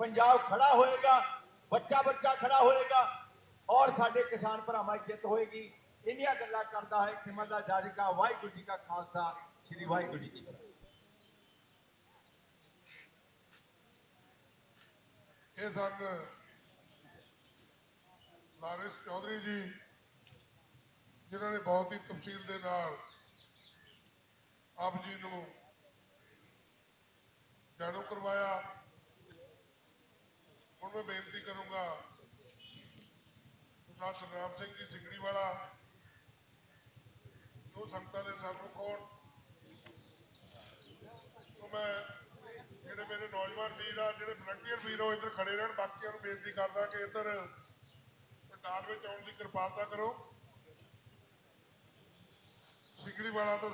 ਪੰਜਾਬ ਖੜਾ ਹੋਏਗਾ, ਬੱਚਾ ਬੱਚਾ ਖੜਾ ਹੋਏਗਾ ਔਰ ਸਾਡੇ ਕਿਸਾਨ ਭਰਾਵਾਂ ਦੀ ਜਿੱਤ ਹੋਏਗੀ। ਇੰਨੀਆਂ ਗੱਲਾਂ ਕਰਦਾ ਹੈ ਸਿਮਰ ਦਾ ਜਾਰਿਕਾ ਵਾਹਿਗੁਰੂ ਜੀ ਕਾ ਖਾਲਸਾ, ਸ੍ਰੀ ਵਾਹਿਗੁਰੂ ਜੀ ਕੀ ਫਤਿਹ। ਇਹ ਸਨ ਲਾਰਿਸ ਚੌਧਰੀ ਜੀ, ਜਿਨ੍ਹਾਂ ਨੇ ਬਹੁਤ ਹੀ ਤਫਸੀਲ ਦੇ ਨਾਲ ਆਪ ਜੀ ਨੂੰ ਜਾਣੂ ਕਰਵਾਇਆ। ਹੁਣ ਮੈਂ ਬੇਨਤੀ ਕਰੂੰਗਾ ਸਰਦਾਰ ਸਰਨਾਮ ਸਿੰਘ ਜੀ ਸਿਗੜੀ ਵਾਲਾ ਜੋ ਸੰਗਤਾਂ ਦੇ ਸਰਮੁਖ ਹੋਣ ਤੋਂ ਮੈਂ ਜਿਹੜੇ ਮੇਰੇ ਨੌਜਵਾਨ ਵੀਰ ਆ, ਜਿਹੜੇ ਵਲੰਟੀਅਰ ਵੀਰ ਉਹ ਇੱਧਰ ਖੜੇ ਰਹਿਣ। ਬਾਕੀਆਂ ਨੂੰ ਬੇਨਤੀ ਕਰਦਾ ਕਿ ਇੱਧਰ ਪੰਡਾਲ ਵਿੱਚ ਆਉਣ ਦੀ ਕਿਰਪਾਲਤਾ ਕਰੋ। ਸਿਗੜੀ ਵਾਲਾ ਤੋਂ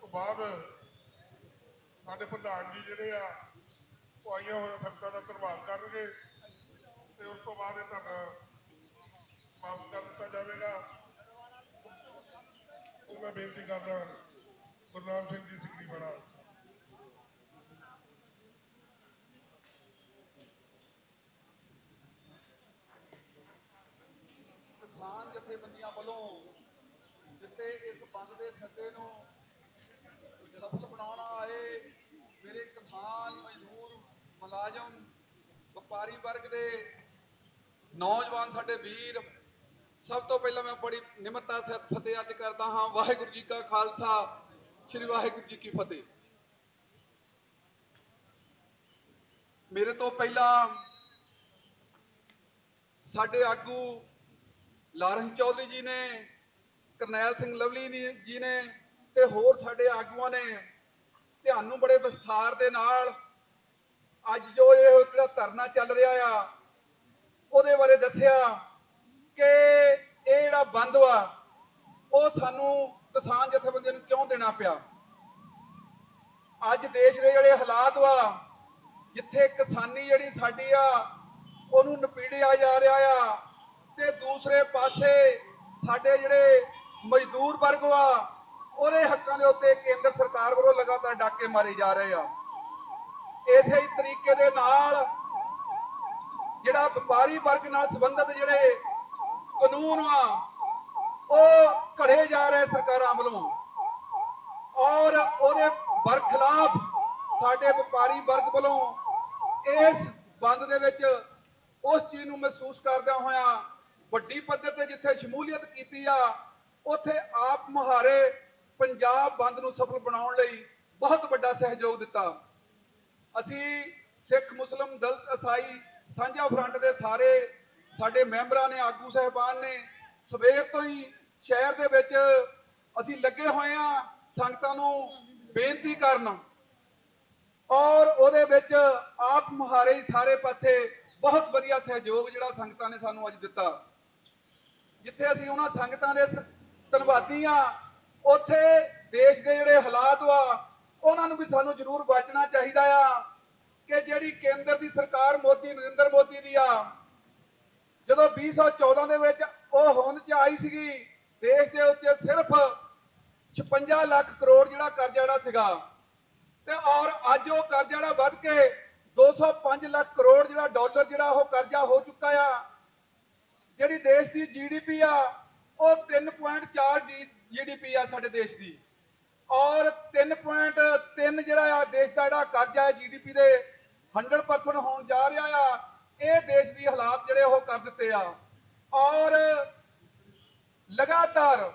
ਤੋਂ ਬਾਅਦ ਸਾਡੇ ਪ੍ਰਧਾਨ ਜੀ ਜਿਹੜੇ ਆ, ਉਹ ਆਈਆਂ ਹੋਈਆਂ ਸੰਗਤਾਂ ਦਾ ਧੰਨਵਾਦ ਕਰਨਗੇ। ਤੇ ਉਸ ਤੋਂ ਬਾਅਦ ਇਹ ਧਰਨਾ ਮਾਫ ਕਰ ਦਿੱਤਾ ਜਾਵੇਗਾ। ਉਹ ਮੈਂ ਬੇਨਤੀ ਕਰਦਾ ਗੁਰਨਾਮ ਸਿੰਘ ਜੀ ਸਿਗੜੀ ਵਾਲਾ। ਕਿਸਾਨ ਜਥੇਬੰਦੀਆਂ ਵੱਲੋਂ ਦਿੱਤੇ ਇਸ ਬੰਦ ਦੇ ਸੱਦੇ ਨੂੰ ਸਫਲ ਬਣਾਉਣ ਆਏ ਮੇਰੇ ਕਿਸਾਨ ਮਜ਼ਦੂਰ ਮੁਲਾਜ਼ਮ ਵਪਾਰੀ ਵਰਗ ਦੇ ਨੌਜਵਾਨ ਸਾਡੇ ਵੀਰ, ਸਭ ਤੋਂ ਪਹਿਲਾਂ ਮੈਂ ਬੜੀ ਨਿਮਰਤਾ ਸਹਿਤ ਫਤਿਹ ਅੱਜ ਕਰਦਾ ਹਾਂ, ਵਾਹਿਗੁਰੂ ਜੀ ਕਾ ਖਾਲਸਾ, ਸ੍ਰੀ ਵਾਹਿਗੁਰੂ ਜੀ ਕੀ ਫਤਿਹ। ਮੇਰੇ ਤੋਂ ਪਹਿਲਾਂ ਸਾਡੇ ਆਗੂ ਲਾਰੈਂਸ ਚੌਧਰੀ ਜੀ ਨੇ, ਕਰਨੈਲ ਸਿੰਘ ਲਵਲੀ ਜੀ ਨੇ ਤੇ ਹੋਰ ਸਾਡੇ ਆਗੂਆਂ ਨੇ ਤੁਹਾਨੂੰ ਬੜੇ ਵਿਸਥਾਰ ਦੇ ਨਾਲ ਅੱਜ ਜੋ ਇਹ ਜਿਹੜਾ ਧਰਨਾ ਚੱਲ ਰਿਹਾ ਆ ਉਹਦੇ ਬਾਰੇ ਦੱਸਿਆ ਕਿ ਇਹ ਜਿਹੜਾ ਬੰਦ ਵਾ, ਉਹ ਸਾਨੂੰ ਕਿਸਾਨ ਜਥੇਬੰਦੀਆਂ ਨੂੰ ਕਿਉਂ ਦੇਣਾ ਪਿਆ? ਅੱਜ ਦੇਸ਼ ਦੇ ਜਿਹੜੇ ਹਾਲਾਤ ਵਾ, ਜਿੱਥੇ ਕਿਸਾਨੀ ਜਿਹੜੀ ਸਾਡੀ ਆ, ਉਹਨੂੰ ਨਪੀੜਿਆ ਜਾ ਰਿਹਾ ਆ, ਤੇ ਦੂਸਰੇ ਪਾਸੇ ਸਾਡੇ ਜਿਹੜੇ ਮਜ਼ਦੂਰ ਵਰਗ ਵਾ, ਉਹਦੇ ਹੱਕਾਂ ਦੇ ਉੱਤੇ ਕੇਂਦਰ ਸਰਕਾਰ ਵੱਲੋਂ ਲਗਾਤਾਰ ਡਾਕੇ ਮਾਰੇ ਜਾ ਰਹੇ ਆ। ਇਸੇ ਹੀ ਤਰੀਕੇ ਦੇ ਨਾਲ ਜਿਹੜਾ ਵਪਾਰੀ ਵਰਗ ਨਾਲ ਸੰਬੰਧਿਤ ਜਿਹੜੇ ਕਾਨੂੰਨ ਆ, ਉਹ ਘੜੇ ਜਾ ਰਹੇ ਸਰਕਾਰਾਂ ਵੱਲੋਂ। ਔਰ ਉਹਦੇ ਬਰਖਲਾਫ ਸਾਡੇ ਵਪਾਰੀ ਵਰਗ ਵੱਲੋਂ ਇਸ ਬੰਦ ਦੇ ਵਿੱਚ ਉਸ ਚੀਜ਼ ਨੂੰ ਮਹਿਸੂਸ ਕਰਦਿਆਂ ਹੋਇਆ ਵੱਡੀ ਪੱਧਰ ਤੇ ਜਿੱਥੇ ਸ਼ਮੂਲੀਅਤ ਕੀਤੀ ਆ, ਉੱਥੇ ਆਪ ਮੁਹਾਰੇ ਪੰਜਾਬ ਬੰਦ ਨੂੰ ਸਫਲ ਬਣਾਉਣ ਲਈ ਬਹੁਤ ਵੱਡਾ ਸਹਿਯੋਗ ਦਿੱਤਾ। ਅਸੀਂ ਸਿੱਖ ਮੁਸਲਮ ਦਲਤ ਈਸਾਈ ਸਾਂਝਾ ਫਰੰਟ ਦੇ ਸਾਰੇ ਸਾਡੇ ਮੈਂਬਰਾਂ ਨੇ, ਆਗੂ ਸਹਿਬਾਨ ਨੇ, ਸਵੇਰ ਤੋਂ ਹੀ ਸ਼ਹਿਰ ਦੇ ਵਿੱਚ ਅਸੀਂ ਲੱਗੇ ਹੋਏ ਆ ਸੰਗਤਾਂ ਨੂੰ ਬੇਨਤੀ ਕਰਨ ਔਰ ਉਹਦੇ ਵਿੱਚ ਆਪ ਮੁਹਾਰੇ ਸਾਰੇ ਪਾਸੇ ਬਹੁਤ ਵਧੀਆ ਸਹਿਯੋਗ ਜਿਹੜਾ ਸੰਗਤਾਂ ਨੇ ਸਾਨੂੰ ਅੱਜ ਦਿੱਤਾ। ਜਿੱਥੇ ਅਸੀਂ ਉਹਨਾਂ ਸੰਗਤਾਂ ਦੇ ਧੰਨਵਾਦੀ ਆ ਉੱਥੇ ਦੇਸ਼ ਦੇ ਜਿਹੜੇ ਹਾਲਾਤ ਵਾ, ਉਹਨਾਂ ਨੂੰ ਵੀ ਸਾਨੂੰ ਜ਼ਰੂਰ ਬਚਣਾ ਚਾਹੀਦਾ ਆ। ਕਿ ਜਿਹੜੀ ਕੇਂਦਰ ਦੀ ਸਰਕਾਰ ਮੋਦੀ, ਨਰਿੰਦਰ ਮੋਦੀ ਦੀ ਆ, ਜਦੋਂ 2014 ਦੇ ਵਿੱਚ ਉਹ ਹੋਂਦ 'ਚ ਆਈ ਸੀਗੀ, ਦੇਸ਼ ਦੇ ਉੱਤੇ ਸਿਰਫ 56 ਲੱਖ ਕਰੋੜ ਜਿਹੜਾ ਕਰਜ਼ਾ ਜਿਹੜਾ ਸੀਗਾ, ਤੇ ਔਰ ਅੱਜ ਉਹ ਕਰਜ਼ਾ ਜਿਹੜਾ ਵੱਧ ਕੇ 205 ਲੱਖ ਕਰੋੜ ਜਿਹੜਾ ਡਾਲਰ ਜਿਹੜਾ ਉਹ ਕਰਜ਼ਾ ਹੋ ਚੁੱਕਾ ਆ, ਜਿਹੜੀ ਦੇਸ਼ ਦੀ ਜੀਡੀਪੀ ਆ, ਉਹ 3.4 ਜੀਡੀਪੀ ਆ ਸਾਡੇ ਦੇਸ਼ ਦੀ, ਔਰ 3.3 ਜਿਹੜਾ ਆ, ਦੇਸ਼ ਦਾ ਜਿਹੜਾ ਕਰਜ਼ਾ ਹੈ ਜੀਡੀਪੀ ਦੇ 100% ਹੋਣ ਜਾ ਰਿਹਾ ਆ, ਇਹ ਦੇਸ਼ ਦੀ ਹਾਲਾਤ ਜਿਹੜੇ ਉਹ ਕਰ ਦਿੱਤੇ ਆ। ਔਰ ਲਗਾਤਾਰ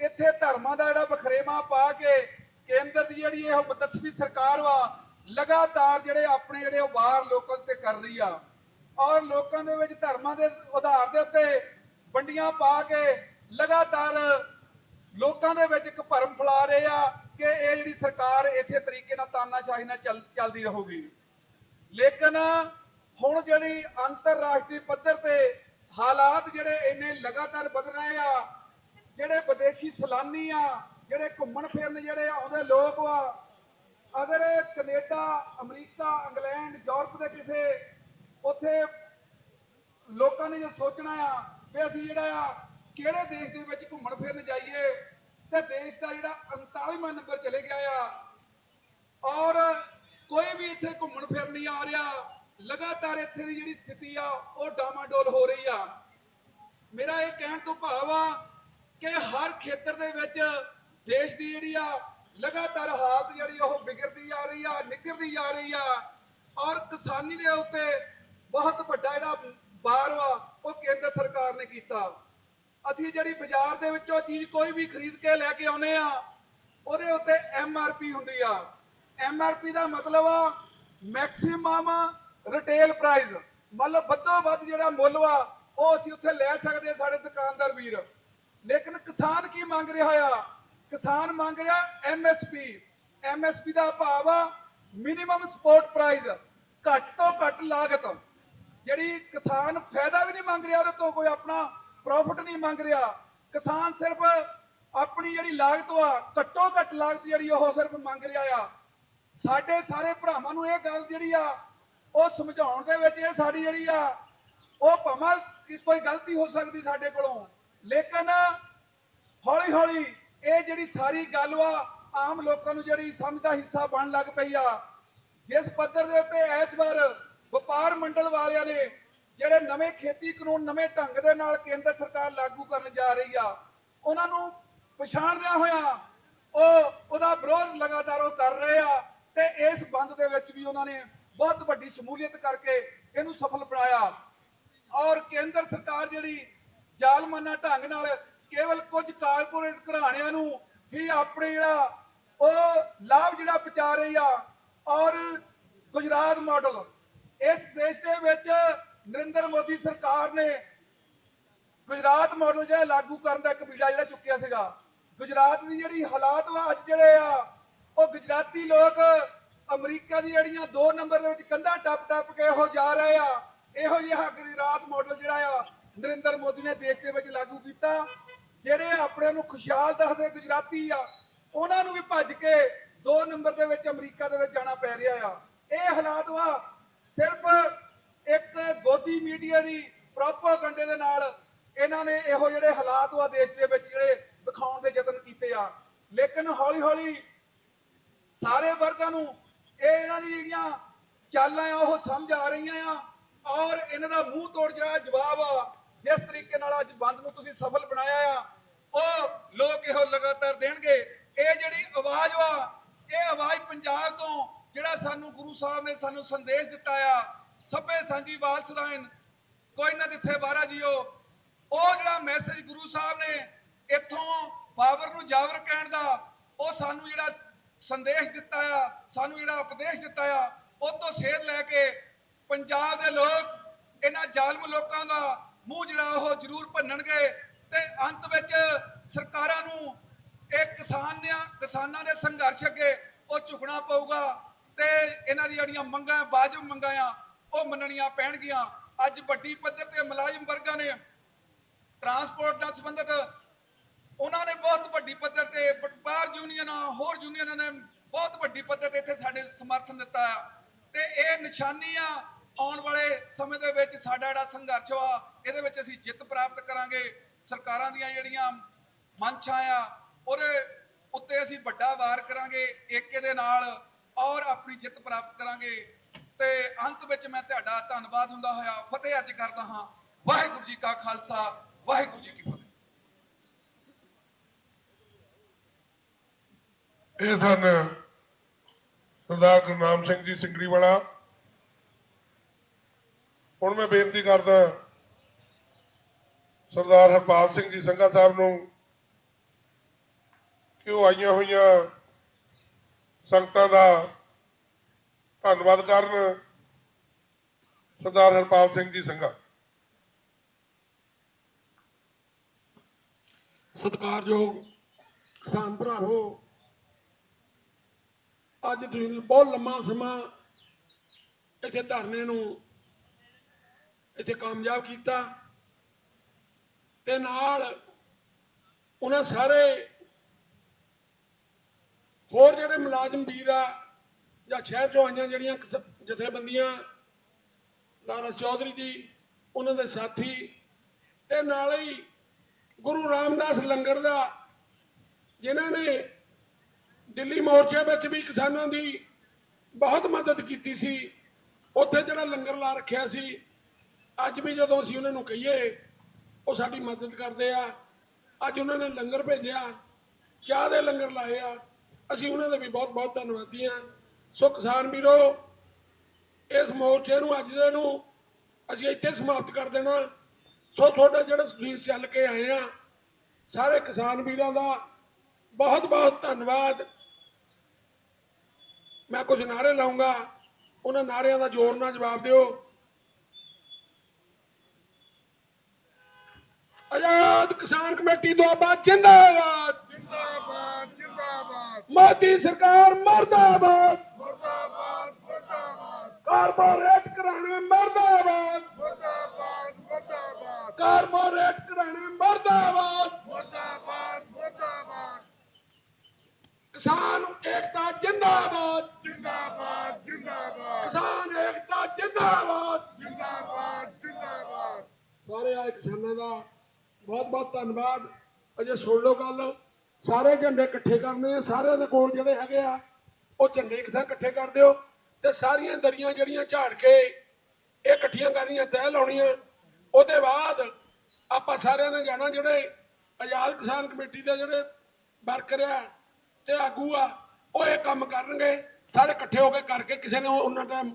ਇੱਥੇ ਧਰਮਾਂ ਦਾ ਜਿਹੜਾ ਬਖਰੇਵਾ ਪਾ ਕੇ ਕੇਂਦਰ ਦੀ ਜਿਹੜੀ ਇਹ ਮਤਸਵੀ ਸਰਕਾਰ ਵਾ, ਲਗਾਤਾਰ ਜਿਹੜੇ ਆਪਣੇ ਜਿਹੜੇ ਉਹ ਵਾਰ ਲੋਕਾਂ ਤੇ ਕਰ ਰਹੀ ਆ। ਔਰ ਲੋਕਾਂ ਦੇ ਵਿੱਚ ਧਰਮਾਂ ਦੇ ਆਧਾਰ ਦੇ ਉੱਤੇ ਵੰਡੀਆਂ ਪਾ ਕੇ ਲਗਾਤਾਰ ਲੋਕਾਂ ਦੇ ਵਿੱਚ ਇੱਕ ਭਰਮ ਫੈਲਾ ਰਹੇ ਆ ਕਿ ਇਹ ਜਿਹੜੀ ਸਰਕਾਰ ਇਸੇ ਤਰੀਕੇ ਨਾਲ ਤਾਨਾਸ਼ਾਹੀ ਨਾਲ ਚੱਲ ਚੱਲਦੀ ਰਹੂਗੀ। ਲੇਕਿਨ ਹੁਣ ਜਿਹੜੀ ਅੰਤਰਰਾਸ਼ਟਰੀ ਪੱਧਰ ਤੇ ਹਾਲਾਤ ਜਿਹੜੇ ਇੰਨੇ ਲਗਾਤਾਰ ਬਦਲ ਰਹੇ ਆ, ਜਿਹੜੇ ਵਿਦੇਸ਼ੀ ਸੈਲਾਨੀ ਆ, ਜਿਹੜੇ ਘੁੰਮਣ ਫਿਰਨ ਜਿਹੜੇ ਆਉਂਦੇ ਲੋਕ ਵਾ ਅਗਰ ਕੈਨੇਡਾ, ਅਮਰੀਕਾ, ਇੰਗਲੈਂਡ, ਯੂਰਪ ਦੇ ਕਿਸੇ ਉੱਥੇ ਲੋਕਾਂ ਨੇ ਜੇ ਸੋਚਣਾ ਆ ਵੀ ਅਸੀਂ ਜਿਹੜਾ ਆ ਕਿਹੜੇ ਦੇਸ਼ ਦੇ ਵਿੱਚ ਘੁੰਮਣ ਫਿਰਨ ਜਾਈਏ, ਤੇ ਦੇਸ਼ ਦਾ ਜਿਹੜਾ 39ਵਾਂ ਨੰਬਰ ਚਲੇ ਗਿਆ ਆ, ਔਰ ਕੋਈ ਵੀ ਇੱਥੇ ਘੁੰਮਣ ਫਿਰਨ ਨਹੀਂ ਆ ਰਿਹਾ। ਲਗਾਤਾਰ ਇੱਥੇ ਦੀ ਜਿਹੜੀ ਸਥਿਤੀ ਆ, ਉਹ ਡਾਮਾਡੋਲ ਹੋ ਰਹੀ ਆ। ਮੇਰਾ ਇਹ ਕਹਿਣ ਤੋਂ ਭਾਵ ਆ ਕਿ ਹਰ ਖੇਤਰ ਦੇ ਵਿੱਚ ਦੇਸ਼ ਦੀ ਜਿਹੜੀ ਆ, ਲਗਾਤਾਰ ਹਾਲਤ ਜਿਹੜੀ ਉਹ ਵਿਗੜਦੀ ਜਾ ਰਹੀ ਆ, ਨਿੱਘਰਦੀ ਜਾ ਰਹੀ ਆ। ਔਰ ਕਿਸਾਨੀ ਦੇ ਉੱਤੇ ਬਹੁਤ ਵੱਡਾ ਜਿਹੜਾ ਬਾਰ ਵਾ, ਉਹ ਕੇਂਦਰ ਸਰਕਾਰ ਨੇ ਕੀਤਾ। ਅਸੀਂ ਜਿਹੜੀ ਬਾਜ਼ਾਰ ਦੇ ਵਿੱਚੋਂ ਚੀਜ਼ ਕੋਈ ਵੀ ਖਰੀਦ ਕੇ ਲੈ ਕੇ ਆਉਨੇ ਆ, ਉਹਦੇ ਉੱਤੇ ਐਮ ਆਰ ਪੀ ਹੁੰਦੀ ਆ। ਐਮ ਆਰ ਪੀ ਦਾ ਮਤਲਬ ਆ ਮੈਕਸਿਮਮ ਰਿਟੇਲ ਪ੍ਰਾਈਸ ਮਤਲਬ ਵੱਧੋ ਵੱਧ ਜਿਹੜਾ ਮੁੱਲ ਵਾ, ਉਹ ਅਸੀਂ ਉੱਥੇ ਲੈ ਸਕਦੇ ਸਾਡੇ ਦੁਕਾਨਦਾਰ ਵੀਰ। ਲੇਕਿਨ ਕਿਸਾਨ ਕੀ ਮੰਗ ਰਿਹਾ ਆ? ਕਿਸਾਨ ਮੰਗ ਰਿਹਾ ਐਮਐਸਪੀ ਐਮਐਸਪੀ ਦਾ ਭਾਵ ਆ ਮਿਨੀਮਮ ਸਪੋਰਟ ਪ੍ਰਾਈਸ ਘੱਟ ਤੋਂ ਘੱਟ ਲਾਗਤ। ਜਿਹੜੀ ਕਿਸਾਨ ਫਾਇਦਾ ਵੀ ਨਹੀਂ ਮੰਗ ਰਿਹਾ, ਉਹਦੇ ਤੋਂ ਕੋਈ ਆਪਣਾ ਪ੍ਰੋਫਿਟ ਨਹੀਂ ਮੰਗ ਰਿਹਾ। ਕਿਸਾਨ ਸਿਰਫ ਆਪਣੀ ਜਿਹੜੀ ਲਾਗਤ ਆ ਘੱਟੋ ਘੱਟ ਲਾਗਤ ਜਿਹੜੀ ਉਹ ਸਿਰਫ ਮੰਗ ਰਿਹਾ ਆ। ਸਾਡੇ ਸਾਰੇ ਭਰਾਵਾਂ ਨੂੰ ਇਹ ਗੱਲ ਜਿਹੜੀ ਆ, ਉਹ ਸਮਝਾਉਣ ਦੇ ਵਿੱਚ ਇਹ ਸਾਡੀ ਜਿਹੜੀ ਆ, ਉਹ ਭਾਵੇਂ ਕਿ ਕੋਈ ਗਲਤੀ ਹੋ ਸਕਦੀ ਸਾਡੇ ਕੋਲੋਂ, ਲੇਕਿਨ ਹੌਲੀ ਹੌਲੀ ਇਹ ਜਿਹੜੀ ਸਾਰੀ ਗੱਲ ਵਾ, ਆਮ ਲੋਕਾਂ ਨੂੰ ਜਿਹੜੀ ਸਮਝ ਦਾ ਹਿੱਸਾ ਬਣ ਲੱਗ ਪਈ ਆ। ਜਿਸ ਪੱਧਰ ਦੇ ਉੱਤੇ ਇਸ ਵਾਰ ਵਪਾਰ ਮੰਡਲ ਵਾਲਿਆਂ ਨੇ ਜਿਹੜੇ ਨਵੇਂ ਖੇਤੀ ਕਾਨੂੰਨ, ਨਵੇਂ ਢੰਗ ਦੇ ਨਾਲ ਕੇਂਦਰ ਸਰਕਾਰ ਲਾਗੂ ਕਰਨ ਜਾ ਰਹੀ ਆ, ਉਹਨਾਂ ਨੂੰ ਪਛਾਣਦਿਆਂ ਹੋਇਆ ਉਹ ਉਹਦਾ ਵਿਰੋਧ ਲਗਾਤਾਰ ਉਹ ਕਰ ਰਹੇ ਆ। ਤੇ ਇਸ ਬੰਦ ਦੇ ਵਿੱਚ ਵੀ ਉਹਨਾਂ ਨੇ ਬਹੁਤ ਵੱਡੀ ਸ਼ਮੂਲੀਅਤ ਕਰਕੇ ਇਹਨੂੰ ਸਫਲ ਬਣਾਇਆ। ਔਰ ਕੇਂਦਰ ਸਰਕਾਰ ਜਿਹੜੀ ਜ਼ਾਲਮਾਨਾ ਢੰਗ ਨਾਲ ਕੇਵਲ ਕੁਝ ਕਾਰਪੋਰੇਟ ਘਰਾਣਿਆਂ ਨੂੰ ਹੀ ਆਪਣੇ ਜਿਹੜਾ ਉਹ ਲਾਭ ਜਿਹੜਾ ਪਹੁੰਚਾ ਰਹੀ ਆ, ਔਰ ਗੁਜਰਾਤ ਮਾਡਲ ਇਸ ਦੇਸ਼ ਦੇ ਵਿੱਚ ਨਰਿੰਦਰ ਮੋਦੀ ਸਰਕਾਰ ਨੇ ਗੁਜਰਾਤ ਮਾਡਲ ਜਿਹੜਾ ਲਾਗੂ ਕਰਨ ਦਾ ਇੱਕ ਬੀੜਾ ਜਿਹੜਾ ਚੁੱਕਿਆ ਸੀਗਾ। ਗੁਜਰਾਤ ਦੀ ਜਿਹੜੀ ਹਾਲਾਤ ਵਾ ਅੱਜ ਜਿਹੜੇ ਆ ਉਹ ਗੁਜਰਾਤੀ ਲੋਕ ਅਮਰੀਕਾ ਦੀ ਜਿਹੜੀਆਂ ਦੋ ਨੰਬਰ ਦੇ ਵਿੱਚ ਕੰਧਾਂ ਟੱਪ ਟੱਪ ਕੇ ਇਹੋ ਜਾ ਰਹੇ ਆ, ਇਹੋ ਜਿਹਾ ਗੁਜਰਾਤ ਮਾਡਲ ਜਿਹੜਾ ਆ, ਨਰਿੰਦਰ ਮੋਦੀ ਨੇ ਦੇਸ਼ ਦੇ ਵਿੱਚ ਲਾਗੂ ਕੀਤਾ। ਜਿਹੜੇ ਆਪਣੇ ਨੂੰ ਖੁਸ਼ਹਾਲ ਦੱਸਦੇ ਗੁਜਰਾਤੀ ਆ, ਉਹਨਾਂ ਨੂੰ ਵੀ ਭੱਜ ਕੇ ਦੋ ਨੰਬਰ ਦੇ ਵਿੱਚ ਅਮਰੀਕਾ ਦੇ ਵਿੱਚ ਜਾਣਾ ਪੈ ਰਿਹਾ ਆ। ਇਹ ਹਾਲਾਤ ਵਾ, ਸਿਰਫ ਇੱਕ ਗੋਦੀ ਮੀਡੀਆ ਦੀ ਪ੍ਰੋਪਾਗੈਂਡੇ ਦੇ ਨਾਲ ਇਹਨਾਂ ਨੇ ਇਹੋ ਜਿਹੜੇ ਹਾਲਾਤ ਵਾ ਦੇਸ਼ ਦੇ ਵਿੱਚ ਜਿਹੜੇ ਦਿਖਾਉਣ ਦੇ ਯਤਨ ਕੀਤੇ ਆ। ਲੇਕਿਨ ਹੌਲੀ ਹੌਲੀ ਸਾਰੇ ਵਰਗਾਂ ਨੂੰ ਇਹ ਇਹਨਾਂ ਦੀ ਜਿਹੜੀਆਂ ਚਾਲਾਂ ਆ, ਉਹ ਸਮਝ ਆ ਰਹੀਆਂ ਆ ਔਰ ਇਹਨਾਂ ਦਾ ਮੂੰਹ ਤੋੜ ਜਿਹੜਾ ਜਵਾਬ ਆ, ਜਿਸ ਤਰੀਕੇ ਨਾਲ ਅੱਜ ਬੰਦ ਨੂੰ ਤੁਸੀਂ ਸਫਲ ਬਣਾਇਆ ਆ, ਉਹ ਲੋਕ ਇਹੋ ਲਗਾਤਾਰ ਦੇਣਗੇ। ਇਹ ਜਿਹੜੀ ਆਵਾਜ਼ ਵਾ, ਇਹ ਆਵਾਜ਼ ਪੰਜਾਬ ਤੋਂ ਜਿਹੜਾ ਸਾਨੂੰ ਗੁਰੂ ਸਾਹਿਬ ਨੇ ਸਾਨੂੰ ਸੰਦੇਸ਼ ਦਿੱਤਾ ਆ, ਸਭੇ ਸਾਂਝੀ ਵਾਲ ਸਦਾਇਨ ਕੋਈ ਨਾ ਦਿਥੇ ਬਾਰਾ ਜੀਓ, ਉਹ ਜਿਹੜਾ ਮੈਸੇਜ ਗੁਰੂ ਸਾਹਿਬ ਨੇ ਇੱਥੋਂ ਬਾਬਰ ਨੂੰ ਜਾਵਰ ਕਹਿਣ ਦਾ, ਉਹ ਸਾਨੂੰ ਜਿਹੜਾ ਸੰਦੇਸ਼ ਦਿੱਤਾ ਆ, ਸਾਨੂੰ ਜਿਹੜਾ ਉਪਦੇਸ਼ ਦਿੱਤਾ ਆ, ਉਹ ਤੋਂ ਸੇਧ ਲੈ ਕੇ ਪੰਜਾਬ ਦੇ ਲੋਕ, ਇਹਨਾਂ ਜ਼ਾਲਮ ਲੋਕਾਂ ਦਾ ਮੂੰਹ ਜਿਹੜਾ ਉਹ ਜ਼ਰੂਰ ਭੰਨਣਗੇ ਤੇ ਅੰਤ ਵਿੱਚ ਸਰਕਾਰਾਂ ਨੂੰ ਇਹ ਕਿਸਾਨਾਂ ਕਿਸਾਨਾਂ ਦੇ ਸੰਘਰਸ਼ ਅੱਗੇ ਉਹ ਝੁਕਣਾ ਪਊਗਾ ਤੇ ਇਹਨਾਂ ਦੀਆਂ ਜਿਹੜੀਆਂ ਮੰਗਾਂ, ਵਾਜਬ ਮੰਗਾਂ ਆ, ਉਹ ਮੰਨਣੀਆਂ ਪੈਣਗੀਆਂ। ਅੱਜ ਵੱਡੀ ਪੱਧਰ ਤੇ ਮੁਲਾਜ਼ਮ ਵਰਗਾਂ ਨੇ ਟਰਾਂਸਪੋਰਟ ਨਾਲ ਸੰਬੰਧਿਤ ਉਹਨਾਂ ਨੇ ਬਹੁਤ ਵੱਡੀ ਪੱਧਰ ਤੇ ਵਪਾਰ ਯੂਨੀਅਨਾਂ ਹੋਰ ਯੂਨੀਅਨਾਂ ਨੇ ਬਹੁਤ ਵੱਡੀ ਪੱਧਰ ਤੇ ਇੱਥੇ ਸਾਡੇ ਸਮਰਥਨ ਦਿੱਤਾ ਆ। ਤੇ ਇਹ ਨਿਸ਼ਾਨੀ ਆ ਆਉਣ ਵਾਲੇ ਸਮੇਂ ਦੇ ਵਿੱਚ ਸਾਡਾ ਜਿਹੜਾ ਸੰਘਰਸ਼ ਆ ਇਹਦੇ ਵਿੱਚ ਅਸੀਂ ਜਿੱਤ ਪ੍ਰਾਪਤ ਕਰਾਂਗੇ। ਸਰਕਾਰਾਂ ਦੀਆਂ ਜਿਹੜੀਆਂ ਮਨਸ਼ਾਂ ਆ, ਉਹਦੇ ਉੱਤੇ ਅਸੀਂ ਵੱਡਾ ਵਾਰ ਕਰਾਂਗੇ, ਏਕੇ ਦੇ ਨਾਲ ਔਰ ਆਪਣੀ ਜਿੱਤ ਪ੍ਰਾਪਤ ਕਰਾਂਗੇ। ਤੇ ਅੰਤ ਵਿੱਚ ਮੈਂ ਤੁਹਾਡਾ ਧੰਨਵਾਦ ਹੁੰਦਾ ਹੋਇਆ, ਫਤਿਹ ਅਰਜ ਕਰਦਾ ਹਾਂ। ਵਾਹਿਗੁਰੂ ਜੀ ਕਾ ਖਾਲਸਾ, ਵਾਹਿਗੁਰੂ ਜੀ ਕੀ ਫਤਿਹ। ਇਹ ਸਨ ਸਰਦਾਰ ਗੁਰਨਾਮ ਸਿੰਘ ਜੀ ਸਿੰਗੜੀ ਵਾਲਾ। ਹੁਣ ਮੈਂ ਬੇਨਤੀ ਕਰਦਾ ਸਰਦਾਰ ਹਰਪਾਲ ਸਿੰਘ ਜੀ ਸੰਘਾ ਸਾਹਿਬ ਨੂੰ ਕਿ ਉਹ ਆਈਆਂ ਹੋਈਆਂ ਸੰਗਤਾਂ ਦਾ ਧੰਨਵਾਦ ਕਰਨ ਸਰਦਾਰ ਹਰਪਾਲ ਸਿੰਘ ਜੀ ਸੰਘਾ। ਸਤਿਕਾਰਯੋਗ ਕਿਸਾਨ ਭਰਾਵੋ ਅੱਜ ਤੁਸੀਂ ਬਹੁਤ ਲੰਮਾ ਸਮਾਂ ਇੱਥੇ ਧਰਨੇ ਨੂੰ ਇੱਥੇ ਕਾਮਯਾਬ ਕੀਤਾ ਤੇ ਨਾਲ ਉਹਨਾਂ ਸਾਰੇ ਹੋਰ ਜਿਹੜੇ ਮੁਲਾਜ਼ਮ ਵੀਰ ਆ ਜਾਂ ਸ਼ਹਿਰ ਚੋਂ ਆਈਆਂ ਜਿਹੜੀਆਂ ਜਥੇਬੰਦੀਆਂ ਲਾਲਾ ਚੌਧਰੀ ਜੀ, ਉਹਨਾਂ ਦੇ ਸਾਥੀ ਤੇ ਨਾਲ ਹੀ ਗੁਰੂ ਰਾਮਦਾਸ ਲੰਗਰ ਦਾ, ਜਿਨ੍ਹਾਂ ਨੇ ਦਿੱਲੀ ਮੋਰਚੇ ਵਿੱਚ ਵੀ ਕਿਸਾਨਾਂ ਦੀ ਬਹੁਤ ਮਦਦ ਕੀਤੀ ਸੀ। ਉੱਥੇ ਜਿਹੜਾ ਲੰਗਰ ਲਾ ਰੱਖਿਆ ਸੀ, ਅੱਜ ਵੀ ਜਦੋਂ ਅਸੀਂ ਉਹਨਾਂ ਨੂੰ ਕਹੀਏ, ਉਹ ਸਾਡੀ ਮਦਦ ਕਰਦੇ ਆ। ਅੱਜ ਉਹਨਾਂ ਨੇ ਲੰਗਰ ਭੇਜਿਆ, ਚਾਹ ਦੇ ਲੰਗਰ ਲਾਏ ਆ। ਅਸੀਂ ਉਹਨਾਂ ਦੇ ਵੀ ਬਹੁਤ ਬਹੁਤ ਧੰਨਵਾਦੀ ਆ। ਸੋ ਕਿਸਾਨ ਵੀਰੋ, ਇਸ ਮੋਰਚੇ ਨੂੰ, ਅੱਜ ਦੇ ਨੂੰ ਅਸੀਂ ਇੱਥੇ ਸਮਾਪਤ ਕਰ ਦੇਣਾ। ਸੋ ਤੁਹਾਡਾ ਜਿਹੜਾ ਸਪੀਚ ਚੱਲ ਕੇ ਆਏ ਆ, ਸਾਰੇ ਕਿਸਾਨ ਵੀਰਾਂ ਦਾ ਬਹੁਤ ਬਹੁਤ ਧੰਨਵਾਦ। ਮੈਂ ਕੁਝ ਨਾਰੇ ਲਾਉਂਗਾ। ਉਹਨਾਂ ਨਾਰਿਆਂ ਦਾ ਜ਼ੋਰ ਨਾਲ ਜਵਾਬ ਦਿਓ। ਆਜ਼ਾਦ ਕਿਸਾਨ ਕਮੇਟੀ ਦੁਆਬਾ ਜਿੰਦਾਬਾਦ। ਜਿੰਦਾਬਾਦ ਜਿੰਦਾਬਾਦ। ਮੋਦੀ ਸਰਕਾਰ ਮਰਦਾਬਾਦ। ਮੁਰਦਾਬਾਦ ਮੁਰਦਾਬਾਦ। ਕਾਰਪੋਰੇਟ ਘਰਾਣੇ ਮਰਦਾਬਾਦ। ਮੁਰਦਾਬਾਦ ਮੁਰਦਾਬਾਦ। ਕਾਰਪੋਰੇਟ ਘਰਾਣੇ ਮਰਦਾਬਾਦ। ਮੁਰਦਾਬਾਦ ਮੁਰਦਾਬਾਦ। ਕਿਸਾਨ ਏਕਤਾ ਜਿੰਦਾਬਾਦ। ਕਿਸਾਨ ਏਕਤਾ ਜਿੰਦਾਬਾਦ। ਜਿੰਦਾਬਾਦ ਜਿੰਦਾਬਾਦ। ਸਾਰੇ ਆਏ ਕਿਸਾਨਾਂ ਦਾ ਬਹੁਤ ਬਹੁਤ ਧੰਨਵਾਦ। ਅਜੇ ਸੁਣ ਲਓ ਗੱਲ। ਸਾਰੇ ਝੰਡੇ ਇਕੱਠੇ ਕਰਨੇ ਆ। ਸਾਰਿਆਂ ਦੇ ਕੋਲ ਜਿਹੜੇ ਹੈਗੇ ਆ ਉਹ ਝੰਡੇ ਇਕੱਠੇ ਕਰ ਦਿਓ ਤੇ ਸਾਰੀਆਂ ਦਰੀਆਂ ਜਿਹੜੀਆਂ ਝਾੜ ਕੇ ਇਹ ਇਕੱਠੀਆਂ ਕਰਨੀਆਂ ਤੈਅ ਲਾਉਣੀਆਂ ਉਹਦੇ ਬਾਅਦ ਆਪਾਂ ਸਾਰਿਆਂ ਨੇ ਜਾਣਾ ਜਿਹੜੇ ਆਜ਼ਾਦ ਕਿਸਾਨ ਕਮੇਟੀ ਦੇ ਜਿਹੜੇ ਵਰਕਰ ਆ ਤੇ ਆਗੂ ਆ ਉਹ ਇਹ ਕੰਮ ਕਰਨਗੇ। ਸਾਰੇ ਇਕੱਠੇ ਹੋ ਕੇ ਕਰਕੇ ਕਿਸੇ ਨੇ ਉਹਨਾਂ ਟਾਈਮ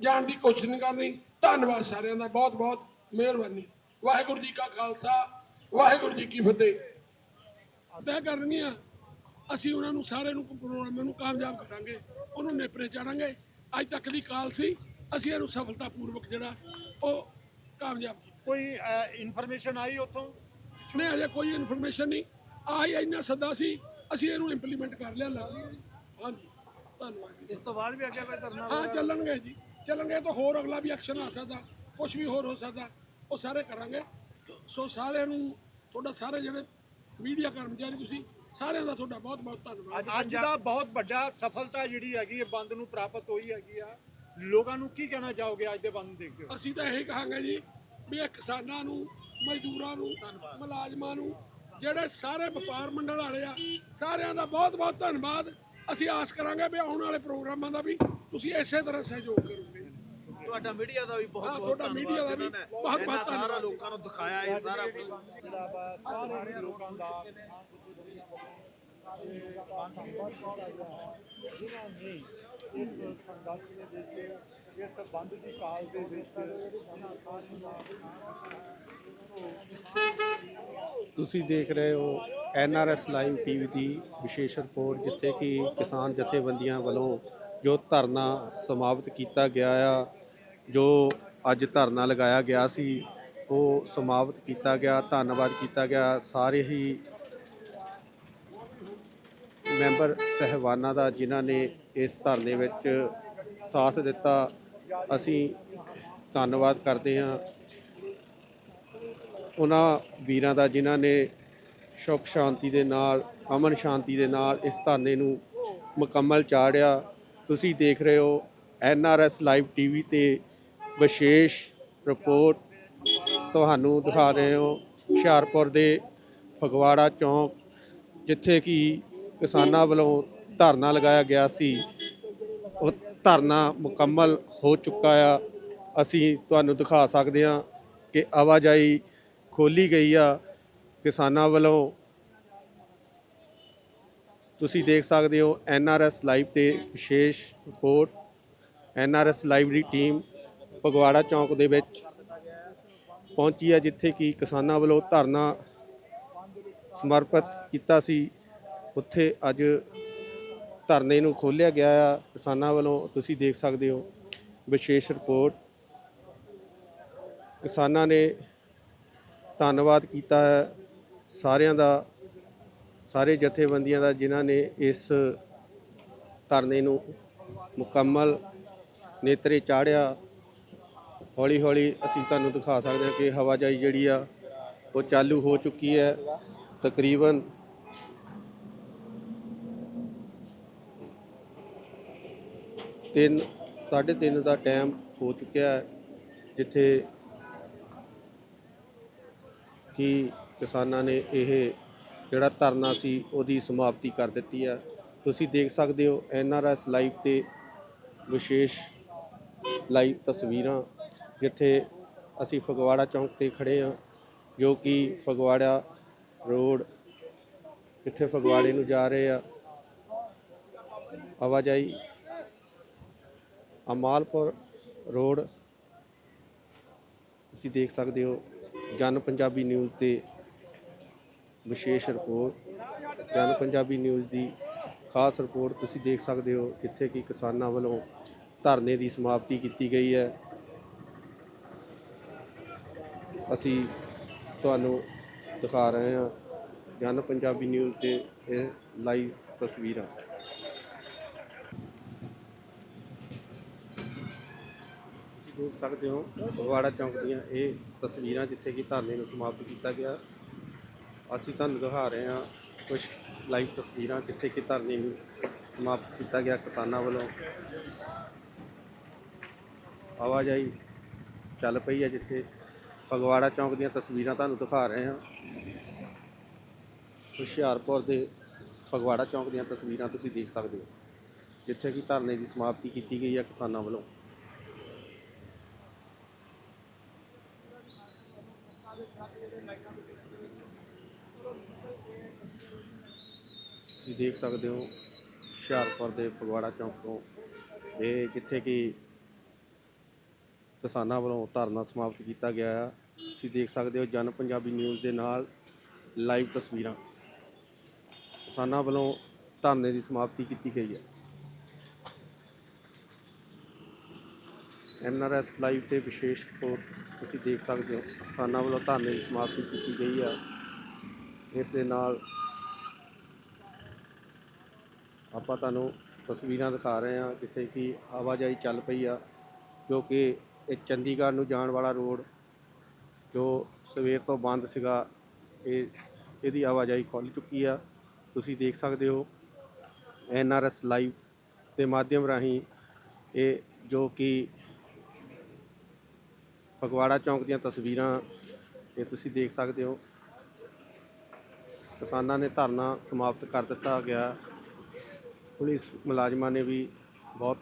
ਜਾਣ ਦੀ ਕੋਸ਼ਿਸ਼ ਨਹੀਂ ਕਰਨੀ। ਧੰਨਵਾਦ ਸਾਰਿਆਂ ਦਾ ਬਹੁਤ ਬਹੁਤ ਮਿਹਰਬਾਨੀ। ਵਾਹਿਗੁਰੂ ਜੀ ਕਾ ਖਾਲਸਾ ਵਾਹਿਗੁਰੂ ਜੀ ਕੀ ਫਤਿਹ। ਤੈਅ ਕਰਨਗੀਆਂ ਅਸੀਂ ਉਹਨਾਂ ਨੂੰ ਸਾਰੇ ਨੂੰ ਪ੍ਰੋਗਰਾਮ ਨੂੰ ਕਾਮਯਾਬ ਕਰਾਂਗੇ ਉਹਨੂੰ ਨੇਪਰੇ ਚਾੜਾਂਗੇ। ਅੱਜ ਤੱਕ ਦੀ ਕਾਲ ਸੀ ਅਸੀਂ ਇਹਨੂੰ ਸਫਲਤਾਪੂਰਵਕ ਜਿਹੜਾ ਉਹ ਕਾਮਯਾਬ ਕੀਤਾ। ਕੋਈ ਇਨਫੋਰਮੇਸ਼ਨ ਆਈ ਉੱਥੋਂ? ਨਹੀਂ ਅਜੇ ਕੋਈ ਇਨਫੋਰਮੇਸ਼ਨ ਨਹੀਂ। ਆਈ ਇੰਨਾ ਸੱਦਾ ਸੀ ਅਸੀਂ ਇਹਨੂੰ ਇੰਪਲੀਮੈਂਟ ਕਰ ਲਿਆ ਲੱਗ ਜੀ। ਹਾਂਜੀ। ਧੰਨਵਾਦ ਇਸ ਤੋਂ ਬਾਅਦ ਵੀ ਅੱਗੇ ਕੋਈ ਧਰਨਾ ਹਾਂ ਚੱਲਣਗੇ ਜੀ। ਚੱਲਣਗੇ ਤਾਂ ਹੋਰ ਅਗਲਾ ਵੀ ਐਕਸ਼ਨ ਆ ਸਕਦਾ। ਕੁਝ ਵੀ ਹੋਰ ਹੋ ਸਕਦਾ। ਉਹ ਸਾਰੇ ਕਰਾਂਗੇ। ਸੋ ਸਾਰਿਆਂ ਨੂੰ ਤੁਹਾਡਾ ਸਾਰੇ ਜਿਹੜੇ ਮੀਡੀਆ ਕਰਮਚਾਰੀ ਤੁਸੀਂ ਸਾਰਿਆਂ ਦਾ ਤੁਹਾਡਾ ਬਹੁਤ ਬਹੁਤ ਧੰਨਵਾਦ। ਅੱਜ ਦਾ ਬਹੁਤ ਵੱਡਾ ਸਫਲਤਾ ਜਿਹੜੀ ਹੈਗੀ ਹੈ ਬੰਦ ਨੂੰ ਪ੍ਰਾਪਤ ਹੋਈ ਹੈਗੀ ਆ। ਲੋਕਾਂ ਨੂੰ ਕੀ ਕਹਿਣਾ ਚਾਹੋਗੇ ਅੱਜ ਦੇ ਬੰਦ ਨੂੰ ਦੇਖਦੇ ਹੋ ਅਸੀਂ ਤਾਂ ਇਹੀ ਕਹਾਂਗੇ ਜੀ ਵੀ ਇਹ ਕਿਸਾਨਾਂ ਨੂੰ ਮਜ਼ਦੂਰਾਂ ਨੂੰ ਮੁਲਾਜ਼ਮਾਂ ਨੂੰ ਜਿਹੜੇ ਸਾਰੇ ਵਪਾਰ ਮੰਡਲ ਵਾਲੇ ਆ ਸਾਰਿਆਂ ਦਾ ਬਹੁਤ ਬਹੁਤ ਧੰਨਵਾਦ। ਅਸੀਂ ਆਸ ਕਰਾਂਗੇ ਵੀ ਆਉਣ ਵਾਲੇ ਪ੍ਰੋਗਰਾਮਾਂ ਦਾ ਵੀ ਤੁਸੀਂ ਇਸੇ ਤਰ੍ਹਾਂ ਸਹਿਯੋਗ ਕਰੋਗੇ। ਤੁਹਾਡਾ ਮੀਡੀਆ ਦਾ ਵੀ ਬਹੁਤ ਹਾਂ, ਬਹੁਤ ਤੁਹਾਡਾ ਧੰਨਵਾਦ media ਦਾ ਵੀ ਜਿਨ੍ਹਾਂ ਨੇ। ਬਹੁਤ ਬਹੁਤ ਇਹਨਾਂ ਸਾਰਾ ਧੰਨਵਾਦ। ਲੋਕਾਂ ਨੂੰ ਦਿਖਾਇਆ ਇਹ ਸਾਰਾ ਸਾਰੇ ਲੋਕਾਂ ਦਾ ਤੁਸੀਂ ਦੇਖ ਰਹੇ ਹੋ ਐਨਆਰਐਸ ਲਾਈਵ ਟੀਵੀ ਦੀ ਵਿਸ਼ੇਸ਼ ਰਿਪੋਰਟ, ਜਿੱਥੇ ਕਿ ਕਿਸਾਨ ਜਥੇਬੰਦੀਆਂ ਵੱਲੋਂ ਜੋ ਧਰਨਾ ਸਮਾਪਤ ਕੀਤਾ ਗਿਆ ਆ, ਜੋ ਅੱਜ ਧਰਨਾ ਲਗਾਇਆ ਗਿਆ ਸੀ, ਉਹ ਸਮਾਪਤ ਕੀਤਾ ਗਿਆ। ਧੰਨਵਾਦ ਕੀਤਾ ਗਿਆ। ਸਾਰੇ ਹੀ ਮੈਂਬਰ ਸਹਿਬਾਨਾਂ ਦਾ, ਜਿਨ੍ਹਾਂ ਨੇ ਇਸ ਧਰਨੇ ਵਿੱਚ ਸਾਥ ਦਿੱਤਾ। ਅਸੀਂ ਧੰਨਵਾਦ ਕਰਦੇ ਹਾਂ ਉਹਨਾਂ ਵੀਰਾਂ ਦਾ ਜਿਨ੍ਹਾਂ ਨੇ ਸੁਖ ਸ਼ਾਂਤੀ ਦੇ ਨਾਲ, ਅਮਨ ਸ਼ਾਂਤੀ ਦੇ ਨਾਲ ਇਸ ਧਰਨੇ ਨੂੰ ਮੁਕੰਮਲ ਚਾੜਿਆ। ਤੁਸੀਂ ਦੇਖ ਰਹੇ ਹੋ ਐਨਆਰਐਸ ਲਾਈਵ ਟੀਵੀ ਤੇ ਵਿਸ਼ੇਸ਼ ਰਿਪੋਰਟ। ਤੁਹਾਨੂੰ ਦਿਖਾ ਰਹੇ ਹਾਂ ਹੁਸ਼ਿਆਰਪੁਰ ਦੇ ਫਗਵਾੜਾ ਚੌਂਕ, ਜਿੱਥੇ ਕਿ ਕਿਸਾਨਾਂ ਵੱਲੋਂ ਧਰਨਾ ਲਗਾਇਆ ਗਿਆ ਸੀ। ਧਰਨਾ ਮੁਕੰਮਲ ਹੋ ਚੁੱਕਾ ਆ। ਅਸੀਂ ਤੁਹਾਨੂੰ ਦਿਖਾ ਸਕਦੇ ਹਾਂ ਕਿ ਆਵਾਜਾਈ ਖੋਲੀ ਗਈ ਆ। ਕਿਸਾਨਾਂ ਵੱਲੋਂ ਤੁਸੀਂ ਦੇਖ ਸਕਦੇ ਹੋ ਐਨਆਰਐਸ ਲਾਈਵ ਤੇ ਵਿਸ਼ੇਸ਼ ਰਿਪੋਰਟ। ਐਨਆਰਐਸ ਲਾਈਵ ਦੀ ਟੀਮ ਫਗਵਾੜਾ ਚੌਂਕ ਦੇ ਵਿੱਚ ਪਹੁੰਚੀ ਹੈ ਜਿੱਥੇ ਕਿ ਕਿਸਾਨਾਂ ਵੱਲੋਂ ਧਰਨਾ ਸਮਰਪਿਤ ਕੀਤਾ ਸੀ। ਉੱਥੇ ਅੱਜ ਧਰਨੇ ਨੂੰ ਖੋਲ੍ਹਿਆ ਗਿਆ ਆ। ਕਿਸਾਨਾਂ ਵੱਲੋਂ ਤੁਸੀਂ ਦੇਖ ਸਕਦੇ ਹੋ ਵਿਸ਼ੇਸ਼ ਰਿਪੋਰਟ। ਕਿਸਾਨਾਂ ਨੇ ਧੰਨਵਾਦ ਕੀਤਾ ਹੈ ਸਾਰਿਆਂ ਦਾ, ਸਾਰੇ ਜਥੇਬੰਦੀਆਂ ਦਾ, ਜਿਨ੍ਹਾਂ ਨੇ ਇਸ ਧਰਨੇ ਨੂੰ ਮੁਕੰਮਲ ਨੇਤਰੇ ਚਾੜਿਆ ਹੌਲੀ ਹੌਲੀ ਅਸੀਂ ਤੁਹਾਨੂੰ ਦਿਖਾ ਸਕਦੇ ਹਾਂ ਕਿ ਹਵਾਜਾਈ ਜਿਹੜੀ ਆ, ਉਹ ਚਾਲੂ ਹੋ ਚੁੱਕੀ ਹੈ। ਤਕਰੀਬਨ ਤਿੰਨ, ਸਾਢੇ ਤਿੰਨ ਦਾ ਟਾਈਮ ਹੋ ਚੁੱਕਿਆ ਹੈ, ਜਿੱਥੇ ਕਿ ਕਿਸਾਨਾਂ ਨੇ ਇਹ ਜਿਹੜਾ ਧਰਨਾ ਸੀ, ਉਹਦੀ ਸਮਾਪਤੀ ਕਰ ਦਿੱਤੀ ਹੈ। ਤੁਸੀਂ ਦੇਖ ਸਕਦੇ ਹੋ ਐਨਆਰਐਸ ਲਾਈਵ ਤੇ ਵਿਸ਼ੇਸ਼ ਲਾਈਵ ਤਸਵੀਰਾਂ, ਜਿੱਥੇ ਅਸੀਂ ਫਗਵਾੜਾ ਚੌਂਕ ਤੇ ਖੜੇ ਹਾਂ, ਜੋ ਕਿ ਫਗਵਾੜਾ ਰੋਡ, ਜਿੱਥੇ ਫਗਵਾੜੇ ਨੂੰ ਜਾ ਰਹੇ ਆ। ਆਵਾਜਾਈ ਅਮਾਲਪੁਰ ਰੋਡ। ਤੁਸੀਂ ਦੇਖ ਸਕਦੇ ਹੋ ਜਨ ਪੰਜਾਬੀ ਨਿਊਜ਼ ਤੇ ਵਿਸ਼ੇਸ਼ ਰਿਪੋਰਟ। ਜਨ ਪੰਜਾਬੀ ਨਿਊਜ਼ ਦੀ ਖਾਸ ਰਿਪੋਰਟ ਤੁਸੀਂ ਦੇਖ ਸਕਦੇ ਹੋ ਜਿੱਥੇ ਕਿ ਕਿਸਾਨਾਂ ਵੱਲੋਂ ਧਰਨੇ ਦੀ ਸਮਾਪਤੀ ਕੀਤੀ ਗਈ ਹੈ। ਅਸੀਂ ਤੁਹਾਨੂੰ ਦਿਖਾ ਰਹੇ ਹਾਂ ਜਨ ਪੰਜਾਬੀ ਨਿਊਜ਼ ਤੇ ਇਹ ਲਾਈਵ ਤਸਵੀਰਾਂ ਤੁਸੀਂ ਦੇਖ ਸਕਦੇ ਹੋ। ਫਗਵਾੜਾ ਚੌਂਕ ਦੀਆਂ ਇਹ ਤਸਵੀਰਾਂ ਜਿੱਥੇ ਕਿ ਧਰਨੇ ਨੂੰ ਸਮਾਪਤ ਕੀਤਾ ਗਿਆ। ਅਸੀਂ ਤੁਹਾਨੂੰ ਦਿਖਾ ਰਹੇ ਹਾਂ ਕੁਝ ਲਾਈਵ ਤਸਵੀਰਾਂ ਜਿੱਥੇ ਕਿ ਧਰਨੇ ਨੂੰ ਸਮਾਪਤ ਕੀਤਾ ਗਿਆ ਕਿਸਾਨਾਂ ਵੱਲੋਂ। ਆਵਾਜਾਈ ਚੱਲ ਪਈ ਹੈ ਜਿੱਥੇ। ਫਗਵਾੜਾ ਚੌਂਕ ਦੀਆਂ ਤਸਵੀਰਾਂ ਤੁਹਾਨੂੰ ਦਿਖਾ ਰਹੇ ਹਾਂ। ਹੁਸ਼ਿਆਰਪੁਰ ਦੇ ਫਗਵਾੜਾ ਚੌਂਕ ਦੀਆਂ ਤਸਵੀਰਾਂ ਤੁਸੀਂ ਦੇਖ ਸਕਦੇ ਹੋ। ਜਿੱਥੇ ਕਿ ਧਰਨੇ ਦੀ ਸਮਾਪਤੀ ਕੀਤੀ ਗਈ ਹੈ ਕਿਸਾਨਾਂ ਵੱਲੋਂ। ਤੁਸੀਂ ਦੇਖ ਸਕਦੇ ਹੋ, ਹੁਸ਼ਿਆਰਪੁਰ ਦੇ ਫਗਵਾੜਾ ਚੌਂਕ ਤੋਂ ਇਹ ਜਿੱਥੇ ਕਿ ਕਿਸਾਨਾਂ ਵੱਲੋਂ ਧਰਨਾ ਸਮਾਪਤ ਕੀਤਾ ਗਿਆ ਹੈ ਤੁਸੀਂ ਦੇਖ ਸਕਦੇ ਹੋ, ਜਨ ਪੰਜਾਬੀ ਨਿਊਜ਼ ਦੇ ਨਾਲ ਲਾਈਵ ਤਸਵੀਰਾਂ। ਕਿਸਾਨਾਂ ਵੱਲੋਂ ਧਰਨੇ ਦੀ ਸਮਾਪਤੀ ਕੀਤੀ ਗਈ ਹੈ ਐਨਆਰਐਸ ਲਾਈਵ ਤੇ ਵਿਸ਼ੇਸ਼ ਰਿਪੋਰਟ ਤੁਸੀਂ ਦੇਖ ਸਕਦੇ ਹੋ, ਕਿਸਾਨਾਂ ਵੱਲੋਂ ਧਰਨੇ ਦੀ ਸਮਾਪਤੀ ਕੀਤੀ ਗਈ ਹੈ ਇਸ ਦੇ ਨਾਲ ਆਪਾਂ ਤੁਹਾਨੂੰ ਤਸਵੀਰਾਂ ਦਿਖਾ ਰਹੇ ਹਾਂ ਜਿੱਥੇ ਕਿ ਆਵਾਜਾਈ ਚੱਲ ਪਈ ਆ ਕਿਉਂਕਿ ਇਹ ਚੰਡੀਗੜ੍ਹ ਨੂੰ ਜਾਣ ਵਾਲਾ ਰੋਡ ਜੋ ਸਵੇਰ ਤੋਂ ਬੰਦ ਸੀਗਾ, ਇਹ ਇਹਦੀ ਆਵਾਜਾਈ ਖੁੱਲ ਚੁੱਕੀ ਆ। ਤੁਸੀਂ ਦੇਖ ਸਕਦੇ ਹੋ ਐਨਆਰਐਸ ਲਾਈਵ ਦੇ ਮਾਧਿਅਮ ਰਾਹੀਂ ਇਹ ਜੋ ਕਿ ਫਗਵਾੜਾ ਚੌਂਕ ਦੀਆਂ ਤਸਵੀਰਾਂ, ਇਹ ਤੁਸੀਂ ਦੇਖ ਸਕਦੇ ਹੋ। ਕਿਸਾਨਾਂ ਨੇ ਧਰਨਾ ਸਮਾਪਤ ਕਰ ਦਿੱਤਾ ਗਿਆ। ਪੁਲਿਸ ਮੁਲਾਜ਼ਮਾਂ ਨੇ ਵੀ ਬਹੁਤ